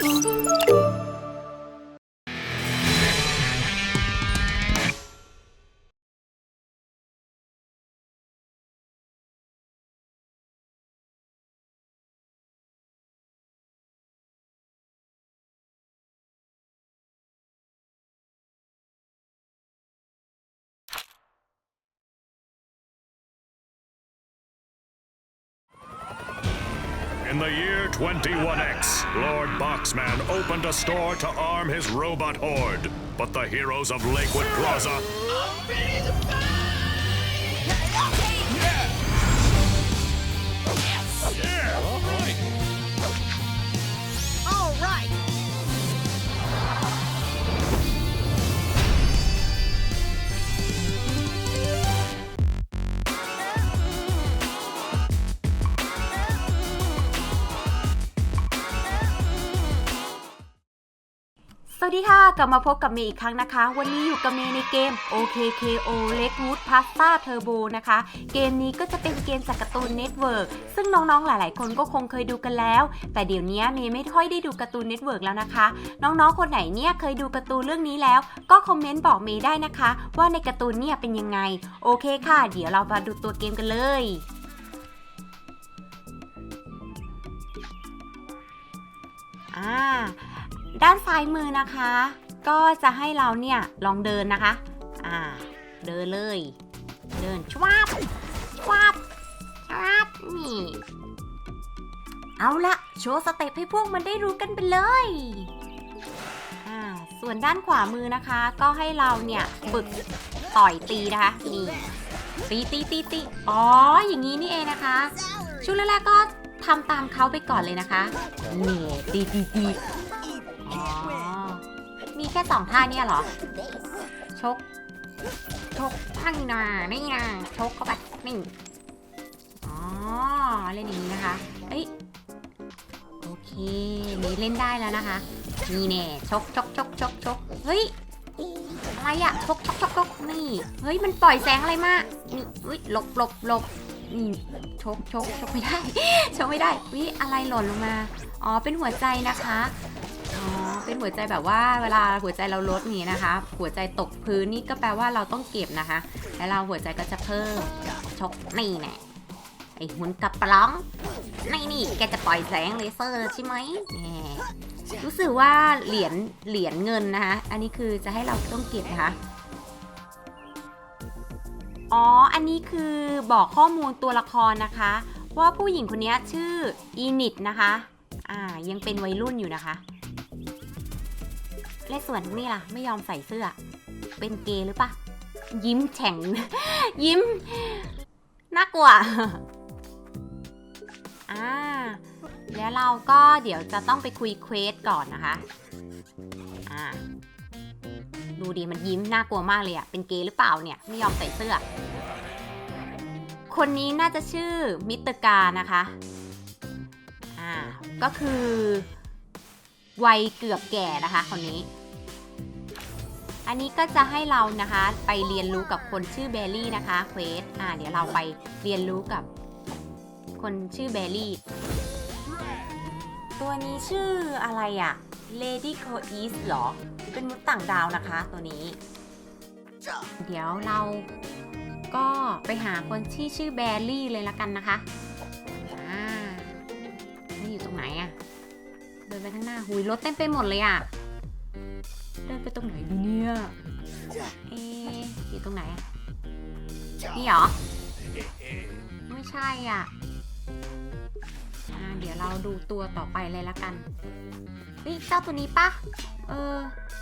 Música In the year 21X, Lord Boxman opened a store to arm his robot horde. But the heroes of Lakewood Plaza วัสดีค่ะ กลับมาพบกับเมย์อีกครั้งนะคะ วันนี้อยู่กับเมย์ในเกม OKKO Lakewood Pasta Turbo นะคะ เกมนี้ก็จะเป็นเกมจากการ์ตูนเน็ตเวิร์กซึ่งน้องๆ หลายๆ คนก็คงเคยดูกันแล้ว แต่เดี๋ยวนี้เมย์ไม่ค่อยได้ดูการ์ตูนเน็ตเวิร์กแล้วนะคะ น้องๆ คนไหนเนี่ยเคยดูการ์ตูนเรื่องนี้แล้ว ก็คอมเมนต์บอกเมย์ได้นะคะ ว่าในการ์ตูนเนี่ยเป็นยังไง โอเคค่ะ เดี๋ยวเรามาดูตัวเกมกันเลยอ่า ด้านซ้ายมือนะคะ ก็จะให้เราเนี่ยลองเดินนะคะ อ่า เดินเลย เดินชวับชวับชวับนี่ เอาละโชว์สเต็ปให้พวกมันได้รู้กันไปเลย อ่า ส่วนด้านขวามือนะคะ ก็ให้เราเนี่ยฝึกต่อยตีนะคะ นี่ ตีตีตีตีอ๋อ อย่างนี้นี่เองนะคะ ช่วงแรกๆก็ทำตามเขาไปก่อนเลยนะคะ นี่ตีตีตี ค่สองท่าเนี่ยเหรอ ชก ชกทั้งนี่นานี่นาชกเข้าไป นี่ อ๋อ เล่นอย่างนี้นะคะ เอ้ย โอเค นี่เล่นได้แล้วนะคะ นี่แน่ ชกชกชกชกชกเฮ้ย อะไรอะชกชกชกชกนี่ เฮ้ย มันปล่อยแสงอะไรมานี่เฮ้ยหลบหลบหลบนี่ชกชกชกไม่ได้ ชกไม่ได้วิอะไรหล่นลงมา อ๋อ เป็นหัวใจนะคะ เป็นหัวใจแบบว่าเวลาหัวใจเราลดนี้นะคะ หัวใจตกพื้นนี่ก็แปลว่าเราต้องเก็บนะคะ แล้วเราหัวใจก็จะเพิ่มชกนี่แน่ไอหุ่นกับปล้องนี่นี่แกจะปล่อยแสงเลเซอร์ใช่ไหมแหมรู้สึกว่าเหรียญเหรียญเงินนะคะ อันนี้คือจะให้เราต้องเก็บนะคะอ๋อ อันนี้คือบอกข้อมูลตัวละครนะคะ ว่าผู้หญิงคนนี้ชื่ออีนิดนะคะ อ่า ยังเป็นวัยรุ่นอยู่นะคะ และส่วนนี่ล่ะ ไม่ยอมใส่เสื้อ เป็นเกย์หรือปะยิ้มแฉ่ง ยิ้ม น่ากลัว อ่า แล้วเราก็เดี๋ยวจะต้องไปคุยเควสก่อนนะคะ อ่า ดูดีมันยิ้มน่ากลัวมากเลยอะเป็นเกย์หรือเปล่าเนี่ย ไม่ยอมใส่เสื้อ คนนี้น่าจะชื่อมิสเตอร์กานะคะ อ่า ก็คือ วัยเกือบแก่นะคะคนนี้ อันนี้ก็จะให้เรานะคะไปเรียนรู้กับคนชื่อเบลลี่นะคะเควสอ่าเดี๋ยวเราไปเรียนรู้กับคนชื่อเบลลี่ ตัวนี้ชื่ออะไรอะ Lady c o e a s เหรอ เป็นมนุษย์ต่างดาวนะคะตัวนี้ เดี๋ยวเราก็ไปหาคนที่ชื่อแบลลี่เลยละกันนะคะอ่านี่อยู่ตรงไหนอะเดินไปข้างหน้าหุยรถเต็มไปหมดเลยอะ เดินไปตรงไหนดีเนี่ยเอะอยู่ตรงไหนอะนี่เหรอ ไม่ใช่อะเดี๋ยวเราดูตัวต่อไปเลยละกันเฮ้ยเจ้าตัวนี้ปะเออ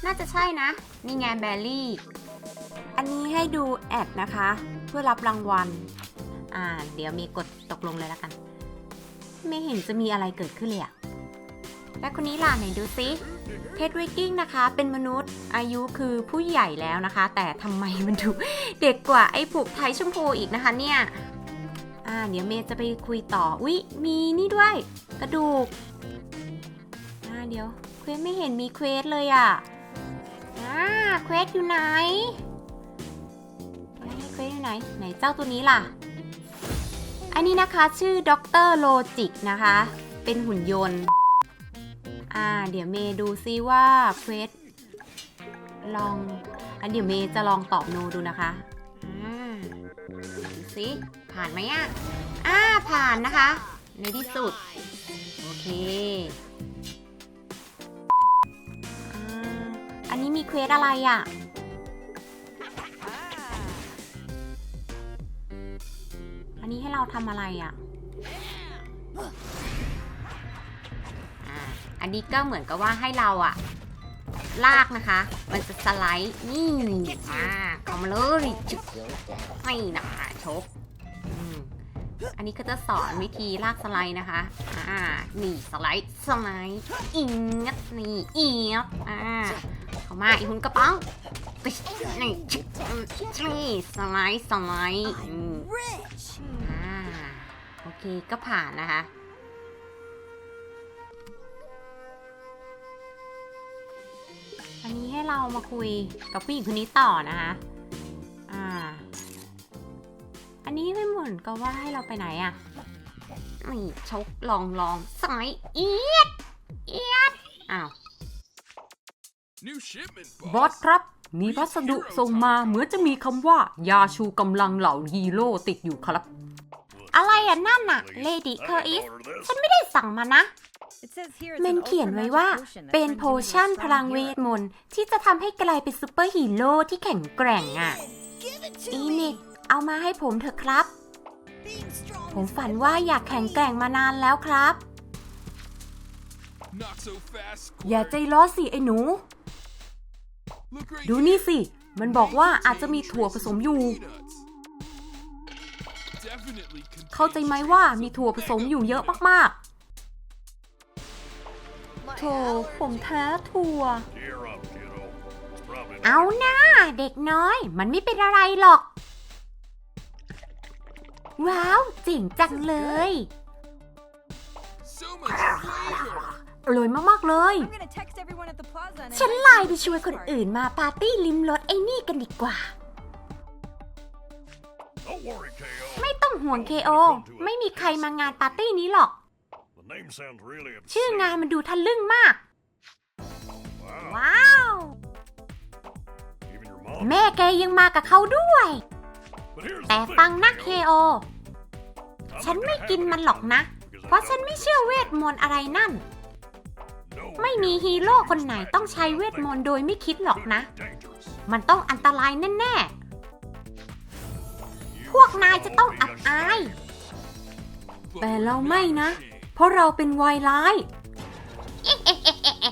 น่าจะใช่นะ นี่ไงแบลลี่ อันนี้ให้ดูแอดนะคะ เพื่อรับรางวัล อ่า เดี๋ยวมีกดตกลงเลยละกัน ไม่เห็นจะมีอะไรเกิดขึ้นเลยอะ และคนนี้ล่ะไหนดูซิเทดวิกกิ้งนะคะ เป็นมนุษย์อายุคือผู้ใหญ่แล้วนะคะ แต่ทำไมมันดูเด็กกว่าไอ้ผูกไทยชมพูอีกนะคะเนี่ย อ่า เดี๋ยวเมย์จะไปคุยต่อ อุ๊ย มีนี่ด้วย กระดูก อ่า เดี๋ยว เควสไม่เห็นมีเควสเลยอะ่ะ อ่า เควสอยู่ไหนเควสอยู่ไหน ไหนเจ้าตัวนี้ล่ะ อันนี้นะคะชื่อด็อกเตอร์โลจิกนะคะ เป็นหุ่นยนต์ อ่า เดี๋ยวเมย์ดูซิว่าเควสลองอันเดี๋ยวเมย์จะลองตอบโนดูนะคะ อ่าดูซิผ่านไหมอะ อ่า ผ่านนะคะ ในที่สุด โอเคอ่าอันนี้มีเควสอะไรอะ อันนี้ให้เราทำอะไรอะ อ่าอันนี้ก็เหมือนกับว่าให้เราอะลากนะคะ มันจะสไลด์นี่อ่าเข้ามาเลยจุ๊บให้นะชกอืมอันนี้ก็จะสอนวิธีลากสไลด์นะคะ อ่า นี่สไลด์สไลด์อิงงัดนี่เอียบอ่าเข้ามาอีกหุ่นกระป๋องติ๊กนี่ชินี่สไลด์สไลด์อืม Rich. อ่า โอเคก็ผ่านนะคะ เรามาคุยกับผู้หญิงคนนี้ต่อนะคะอ่า อันนี้ไม่เหมือนกับว่าให้เราไปไหนอะนี่ชกลองลองสายเอียดเอียดอ้าว New shipment, บอสครับ มีพัสดุส่งมาเหมือนจะมีคำว่า ยาชูกำลังเหล่าฮีโร่ติดอยู่ครับ อะไรอะนั่นน่ะ Lady I Curtis didn't order this. ฉันไม่ได้สั่งมานะ It says here เมนเขียนไว้ว่าเป็นโพชั่นพลังเวทมนต์ที่จะทำให้กลายเป็นซูเปอร์ฮีโร่ที่แข็งแกร่งอะ Give it อี to นิก me. เอามาให้ผมเถอะครับ Being strong ผม is ฝัน better ว่า than อยากแข็งแกร่งมานานแล้วครับ Not so fast. อย่า Squirt. ใจร้อนสิไอ้หนู Look right ดู here. นี่สิ มันบอกว่าอาจจะมีถั่วผสมอยู่ Peanuts. Definitely เข้าใจไหมว่ามีถั่วผสมอยู่เยอะมาก My ๆ โถผมแท้ถั่ว เอาหน้าเด็กน้อย มันไม่เป็นอะไรหรอก ว้าวเจ๋งจังเลย so อร่อยมาก ๆ เลย ฉันไลน์ไปชวนคนอื่นมาปาร์ตี้ลิมรสไอ้นี่กันดีกว่า worry, ไม่ต้องห่วง KO ไม่มีใครมางานปาร์ตี้นี้หรอก name sounds really ชื่อ obscene. งานมันดูทะลึ่งมาก Wow. ว้าว Even your mom. แม่แกยังมากับเขาด้วย But here's แต่ the thing, ฟังนะ KO. KO ฉันไม่กินมันหรอกนะ เพราะฉันไม่เชื่อเวทมนต์อะไรนั่น ไม่มีฮีโร่คนไหนต้องใช้เวทมนต์โดยไม่คิดหรอกนะ มันต้องอันตรายแน่ๆ พวกนายจะต้องอับอาย But แต่ we're เราไม่ not นะ ashamed. เพราะเราเป็นวายร้าย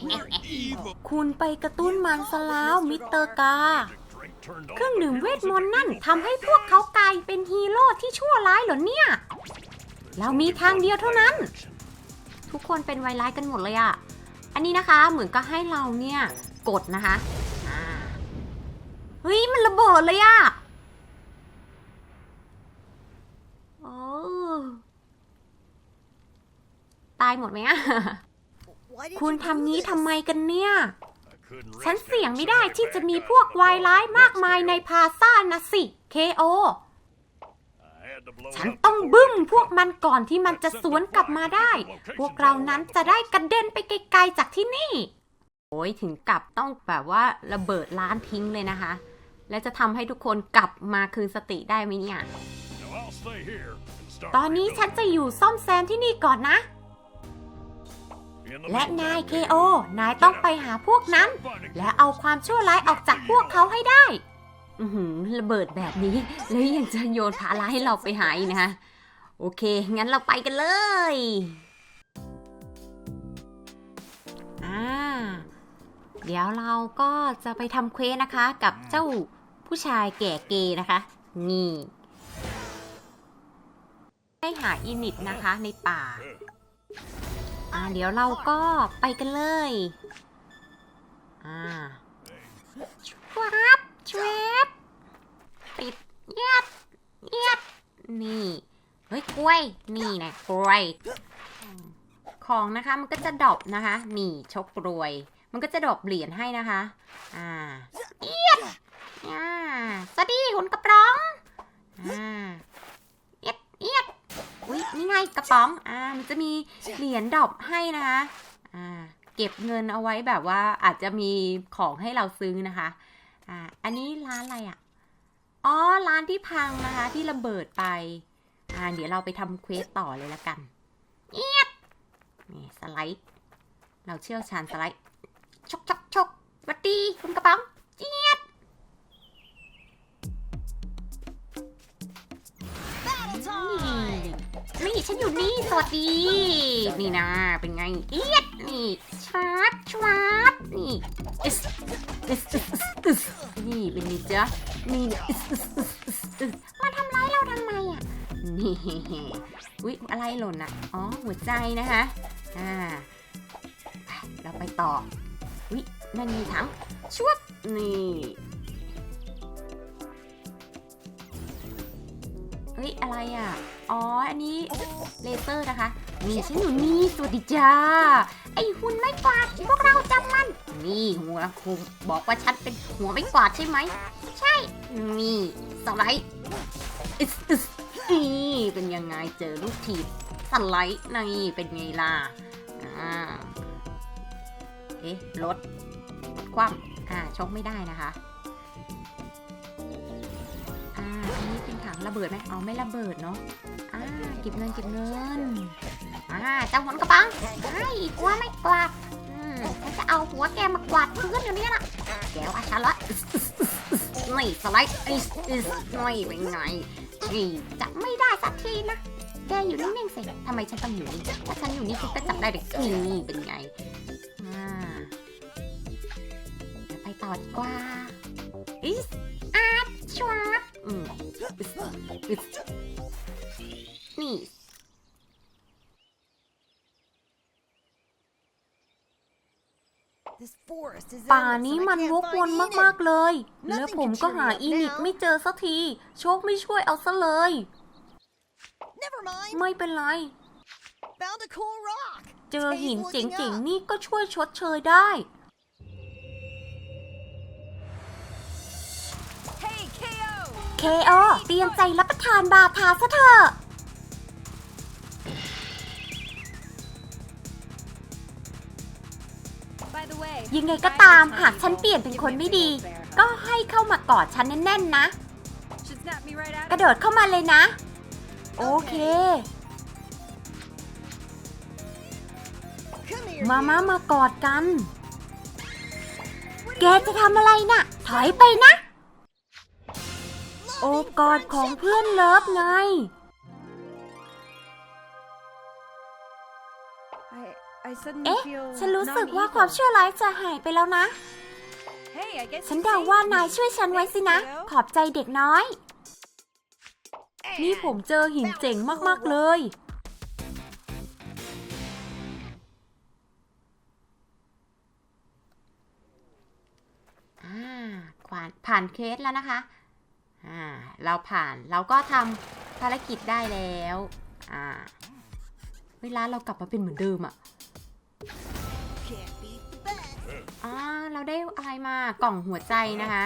We're evil. คุณไปกระตุ้นมันซะแล้วมิสเตอร์กา เครื่องดื่มเวทมนต์นั่นทำให้พวกเขากลายเป็นฮีโร่ที่ชั่วร้ายเหรอเนี่ย เรามีทางเดียวเท่านั้น ทุกคนเป็นไวร้ายกันหมดเลยอะอันนี้นะคะเหมือนก็ให้เราเนี่ยกดนะคะอ่าเฮ้ยมันระเบิดเลยอะโอ้ ตายหมดไหมอะ Why did คุณ you do ทำนี้ this? ทำไมกันเนี่ย ฉัฉันนเสี่เสี่ยยงงไม่ไม่ได้ได้ที่ที่จะจะมีมีพพววกกวาายยร้าร้ายยมามากกมามายยในในพาซ่านะสิ KO ฉัฉันนต้ต้อองงบึ้บึ้มมพพววกกมันก่อนที่มันจะสวนกลับมาได้ พวกเรานั้นจะได้กระเด็นไปไกลๆจากที่นี่ โอ้ยถึงกับต้องแบบว่าระเบิดร้านทิ้งเลยนะคะ และจะทำให้ทุกคนกลับมาคืนสติได้ไหมเนี่ย ตอนนี้ฉันจะอยู่ซ่อมแซมที่นี่ก่อนนะ และนาย KO นายต้องไปหาพวกนั้น และเอาความชั่วร้ายออกจากพวกเขาให้ได้ อือหือระเบิดแบบนี้ แล้วยังจะโยนภาระให้เราไปหาอีกนะคะโอเค งั้นเราไปกันเลยอ่าเดี๋ยวเราก็จะไปทำเควสนะคะ กับเจ้าผู้ชายแก่เกย์นะคะ นี่ให้หาอินิตนะคะในป่า อ่าเดี๋ยวเราก็ไปกันเลย อ่าวับชวบปิดเย็ดเย็ดนี่ เฮ้ยกล้วย นี่นะกล้วย ของนะคะมันก็จะดอปนะคะ นี่ชกกรวย มันก็จะดอปเหรียญให้นะคะ อ่าเอียดอ่าสวัสดีคุณกระป๋อง อ่าเอียดเอียด อุ้ยนี่ไงกระป๋อง อ่า มันจะมีเหรียญดอปให้นะคะ อ่า เก็บเงินเอาไว้แบบว่าอาจจะมีของให้เราซื้อนะคะ อ่า อันนี้ร้านอะไรอะ่ะ อ๋อ ร้านที่พังนะคะ ที่ระเบิดไป อ่า เดี๋ยวเราไปทำเควสต่อเลยละกันเอียดนี่สไลด์ เราเชี่ยวชาญสไลด์ ชกชกชกสวัสดีคุณกระป๋องเอียด นี่นี่ฉันอยู่นี่ สวัสดี นี่นะ เป็นไง เอียด นี่ชาร์ปชาร์ปนี่อิสอิสอิสนี่เป็นไงจ๊ะ นี่อิสอิสอิสมาทำร้ายเราทำไมอะ นี่อุ๊ย อะไรหล่นอะ อ๋อ หัวใจนะคะ อ่า เราไปต่อ อุ๊ย นั่นมีถังชวบนี่ ฮ้ยอะไรอะ อ๋อ อันนี้เลเซอร์นะคะ นี่ฉันอยู่นี่สวัสดีจ้า ไอหุ่นไม่กวาดพวกเราจำมัน นี่หัวคุมบอกว่าฉันเป็นหัวไม่กวาดใช่ไหม ใช่ นี่สไลด์อิสอิสนี่เป็นยังไงเจอลูกทีบสไลด์นี่เป็นไงล่ะ อ่า เอ๊ะรถรถคว่ำอ่าชกไม่ได้นะคะ เบิดไหมอ๋อไม่ระเบิดเนาะอ่าเก็บเงินเก็บเงินอ่าจ้าหัวกระปังไอ้กลัวไม่กวาดอืมฉันจะเอาหัวแกมากวาดพื้นอยู่นี่ล่ะแกว่าฉันละนี่สไลด์อิสอิสนี่เป็นไงนี่จับไม่ได้สักทีนะแกอยู่นิ่งๆสิทำไมฉันต้องอยู่นิ่ถ้าฉันอยู่นิ่ฉันก็จับได้เด็กนี่เป็นไงอ่าไปต่อดีกว่าอิสอาร์ชวาร์อืม นี่ This forest is ป่า endless นี้ and I มัน can't วกวน find Enid. มากๆเลย แล้วผมก็หา Nothing can cheer me up อีนิก now. ไม่เจอสักที โชคไม่ช่วยเอาซะเลย Never mind. ไม่เป็นไร Found a cool rock. เจอหิน Pays เจ๋ looking ง up. ๆนี่ก็ช่วยชดเชยได้ KO เตรียมใจรับประทานบาทาซะเถอะ By the way, ยังไงก็ตามหากฉันเปลี่ยนเป็นคนไม่ดี ก็ให้เข้ามากอดฉันแน่นๆนะ should snap me right out. กระโดดเข้ามาเลยนะ โอเค Come here. มาม่ามากอดกัน แกจะทำอะไรน่ะ ถอยไปนะ โอบกอดของเพื่อนเลิฟไง I, I suddenly เอ๊ะ feel ฉันรู้สึกว่า non-evil. ความชั่วร้ายจะหายไปแล้วนะ Hey, I guess ฉัน you เดา saved ว่า me. นายช่วยฉันไว้สินะ ขอบใจเด็กน้อย นี่ผมเจอหินเจ๋งมาก ๆ เลยอ่าผ่านผ่านเคสแล้วนะคะ อ่าเราผ่านเราก็ทำภารกิจได้แล้วอ่าเวลาเรากลับมาเป็นเหมือนเดิมอะอ่าเราได้อะไรมากล่องหัวใจนะคะ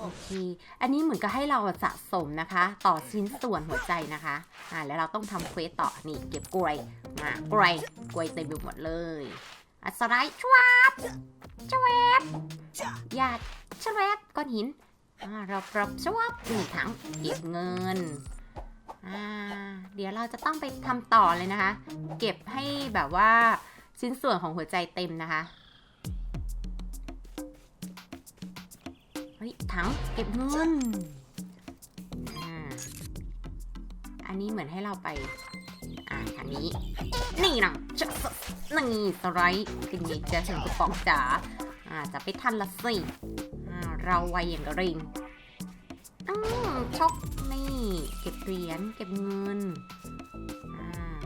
โอเค อันนี้เหมือนกับให้เราสะสมนะคะ ต่อชิ้นส่วนหัวใจนะคะ อ่าแล้วเราต้องทำเควสต่อนี่เก็บกลวยมากลวยกลวยเต็มไปหมดเลย อัสไลด์ชวับชวับหยาดชวับก้อนหินเราปรับชวับนี่ถังเก็บเงินเดี๋ยวเราจะต้องไปทำต่อเลยนะคะ เก็บให้แบบว่าชิ้นส่วนของหัวใจเต็มนะคะเฮ้ยถังเก็บเงินอ,อันนี้เหมือนให้เราไป อ่าทางนี้ นี่นะจะนี่สไลด์เป็นไงจะถึงกระป๋องจ๋าอ่าจะไปทันละสิอ่าเราไวอย่างกระริงอืมชกนี่เก็บเหรียญเก็บเงินอ่า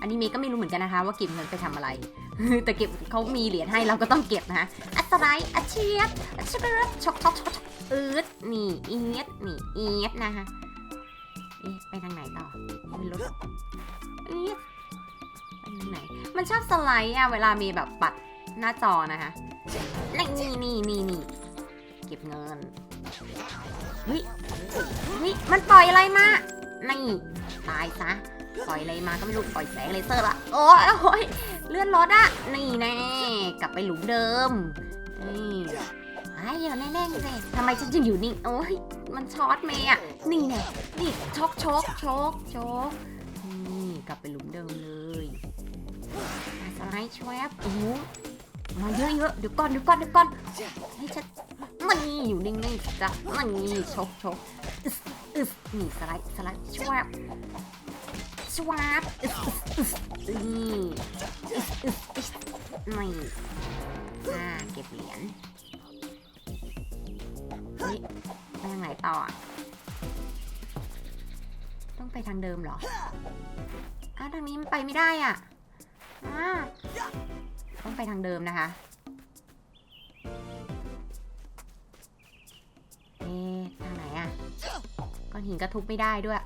อันนี้เมย์ก็ไม่รู้เหมือนกันนะคะ ว่าเก็บเงินไปทำอะไร แต่เก็บเขามีเหรียญให้เราก็ต้องเก็บนะคะอัสไลด์อัเชียบอัเชียบชกช็อกชกชกอืดนี่เอียดนี่เอียดนะคะ มันชอบสไลด์อะเวลามีแบบปัดหน้าจอนะคะนี่นี่นี่นี่เก็บเงินเฮ้ยเฮ้ยมันปล่อยอะไรมานี่ตายซะปล่อยอะไรมาก็ไม่รู้ปล่อยแสงเลเซอร์ละโอ้ยโอ้ยเลื่อนรถอะนี่แน่กลับไปหลุมเดิมนี่ไอ้อย่าแน่ๆสิทำไมฉันจึงอยู่นี่โอ้ยมันช็อตเมย์อะนี่แน่นี่ช็อกช็อกช็อกช็อกนี่กลับไปหลุมเดิมเลย สไลด์ชวบโอ้โหมาเยอะๆเดี๋ยวก่อนเดี๋ยวก่อนเดี๋ยวก่อนให้ฉันมันอยู่นิ่งๆจ้ะมันชกชกอึสอึสนี่สไลด์สไลด์ชวบชวบอึสอึสอึสนี่อึสอึสอึสนี่อ่าเก็บเหรียญเฮ้ยไปทางไหนต่อต้องไปทางเดิมเหรออ้าวทางนี้มันไปไม่ได้อะ อ่าต้องไปทางเดิมนะคะเอ๊ะทางไหนอะก้อนหินก็ทุบไม่ได้ด้วย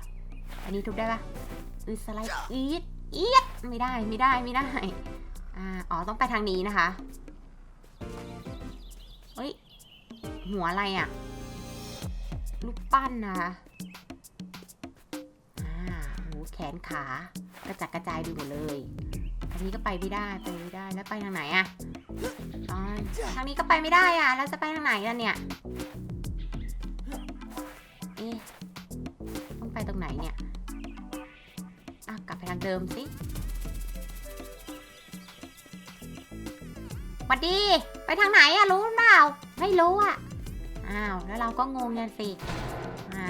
อันนี้ทุบได้ปะอือสไลด์อีดอีดไม่ได้ไม่ได้ไม่ได้อ่าอ๋อต้องไปทางนี้นะคะเฮ้ยหัวอะไรอะลูกปั้นนะคะอ่าโหแขนขากระจัดกระจายดูหมดเลย นนี้ก็ไปไม่ได้ไปไม่ได้แล้วไปทางไหนอะอ๋อทางนี้ก็ไปไม่ได้อะแล้วจะไปทางไหนล่ะเนี่ยเอ๊ะต้องไปตรงไหนเนี่ยอะกลับไปทางเดิมสิวัดดี ไปทางไหนอะรู้เปล่าไม่รู้อะอ้าวแล้วเราก็งงกันสิอ่า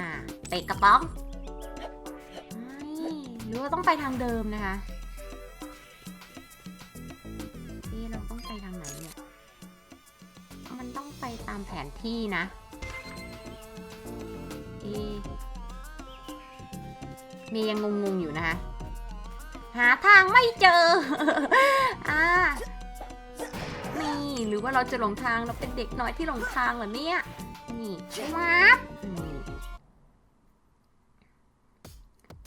เตะกระป๋องหรือว่าต้องไปทางเดิมนะคะ ต้องไปตามแผนที่นะเมย์ยังงงๆอยู่นะคะหาทางไม่เจอ อ่า นี่ หรือว่าเราจะหลงทางเราเป็นเด็กน้อยที่หลงทางเหรอเนี่ย นี่วับ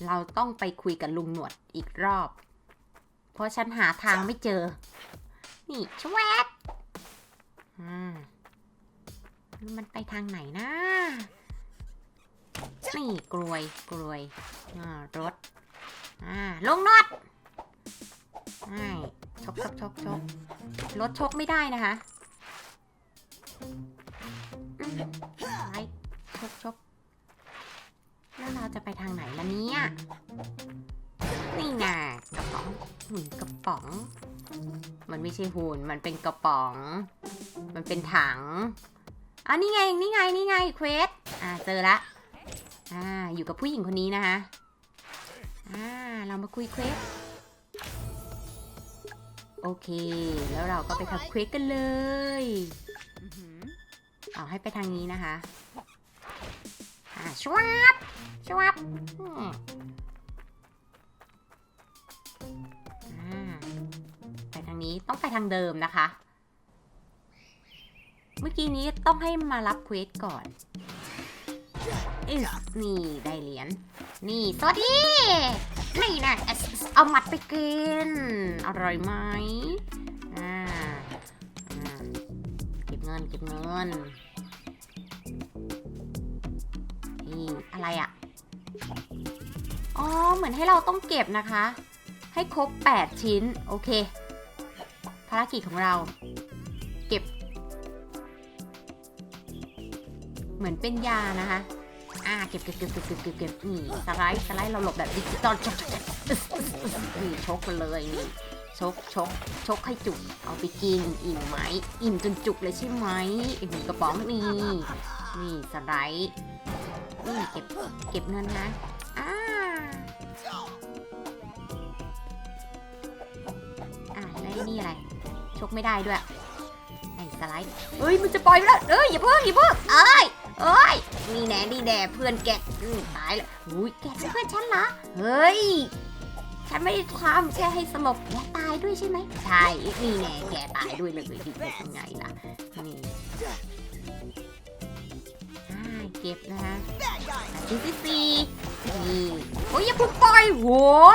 เราต้องไปคุยกับลุงหนวดอีกรอบ เพราะฉันหาทางไม่เจอ นี่ชวบอ่า มันไปทางไหนนะ นี่กลวยกลวยอ่ารถ อ่า ลงนอดใช่ชกชกชกชกรถชกไม่ได้นะคะไปชกชกแล้วเราจะไปทางไหนล่ะเนี่ยนี่ไงกระป๋องหุ่นกระป๋อง มันไม่ใช่หุ่น มันเป็นกระป๋อง มันเป็นถัง อะนี่ไงนี่ไงนี่ไงเควสอ่าเจอละอ่าอยู่กับผู้หญิงคนนี้นะคะอ่าเรามาคุยเควสโอเค แล้วเราก็ไปทำเควสกันเลยเอาให้ไปทางนี้นะคะอ่าชวับชวับอืมอ่าไปทางนี้ต้องไปทางเดิมนะคะ เมื่อกี้นี้ ต้องให้มารับเควสก่อนอิสนี่ได้เหรียญ นี่ สวัสดี นี่นะเอสเอามัดไปกิน อร่อยไหมอ่าอ่าเก็บเงินเก็บเงิน นี่ อะไรอะ่ะ อ๋อ เหมือนให้เราต้องเก็บนะคะ ให้ครบ 8 ชิ้น โอเค ภารกิจของเรา เก็บ เหมือนเป็นยานะคะ อ่าเก็บเก็บเก็บเก็บเก็บเก็บเก็บนี่สไลด์สไลด์เราหลบแบบดิจิตอลชกนี่ชกมันเลยนี่ชกชกชกให้จุก เอาไปกินอิ่มไหม อิ่มจนจุกเลยใช่ไหมไอหุ่นกระป๋องนี่นี่สไลด์นี่เก็บเก็บเงินนะอ่าอ่าแล้วนี่อะไร ชกไม่ได้ด้วยไอ้สไลด์เฮ้ยมันจะปล่อยไปแล้วเอ้ยอย่าเพิ่งอย่าเพิ่งเอ้ย เอ้ยนี่แน่ดีแน่เพื่อนแกอืมตายแล้วอุ้ยแกเป็นเพื่อนฉันเหรอ เฮ้ย ฉันไม่ได้ทำแค่ให้สลบแกตายด้วยใช่ไหมใช่ นี่แน่แกตายด้วยเลยดีเป็นยังไงล่ะ นี่ เก็บนะคะชิ้นที่สี่นี่โอ้ยอย่าพุ่งปล่อยโห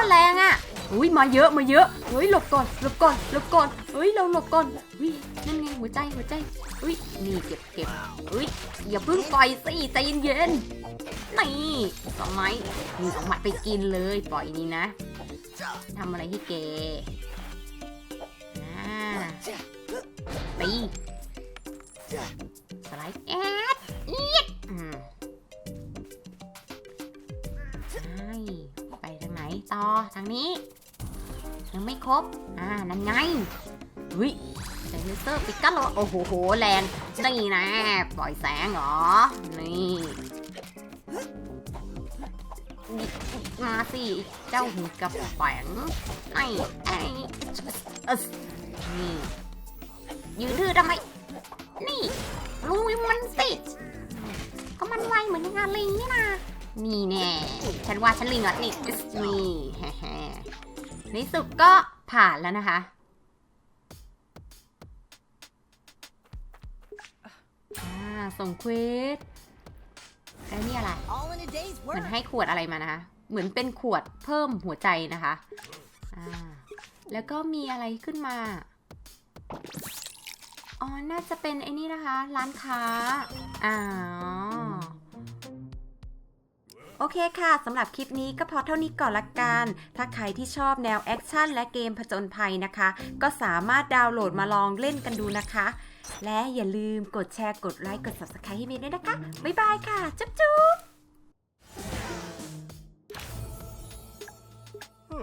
แรงอะอุ้ยมาเยอะมาเยอะเฮ้ยหลบก่อนหลบก่อนหลบก่อนเฮ้ยเราหลบก่อนอุ้ยนั่นไงหัวใจหัวใจอุ้ยนี่เก็บเก็บอุ้ยอย่าเพิ่งปล่อยสิใจเย็นๆนี่สองไม้นี่สองไม้ไปกินเลยปล่อยนี่นะทำอะไรที่เกอ่าตี สไลด์แอดเอียดใช่ไปทางไหนต่อทางนี้ ยังไม่ครบ อ่า นั่นไงวิใส่เลเซอร์ปิกัสเหรอโอ้โหแรงนี่นะ ปล่อยแสงเหรอ นี่มาสิเจ้าหูกับแฝงไอ้ไอ้นี่ยืนดื้อทำไม ยมันสิดก็มันไวเหมือนงานลิงนี่นะนี่แน่ ฉันว่าฉันลิงอะนี่นี่แฮ่ๆในที่สุดก็ผ่านแล้วนะคะ ส่งเควสแล้นี่อะไร เหมือนให้ขวดอะไรมานะคะ เหมือนเป็นขวดเพิ่มหัวใจนะคะ แล้วก็มีอะไรขึ้นมา น่าจะเป็นไอ้นี่นะคะ ร้านค้าอ๋อโอเคค่ะสำหรับคลิปนี้ก็พอเท่านี้ก่อนละกัน ถ้าใครที่ชอบแนวแอคชั่นและเกมผจญภัยนะคะ ก็สามารถดาวน์โหลดมาลองเล่นกันดูนะคะ และอย่าลืมกดแชร์กดไลค์กด subscribe ให้เมย์ด้วยนะคะ บ๊ายบายค่ะ จุ๊บจุ๊บ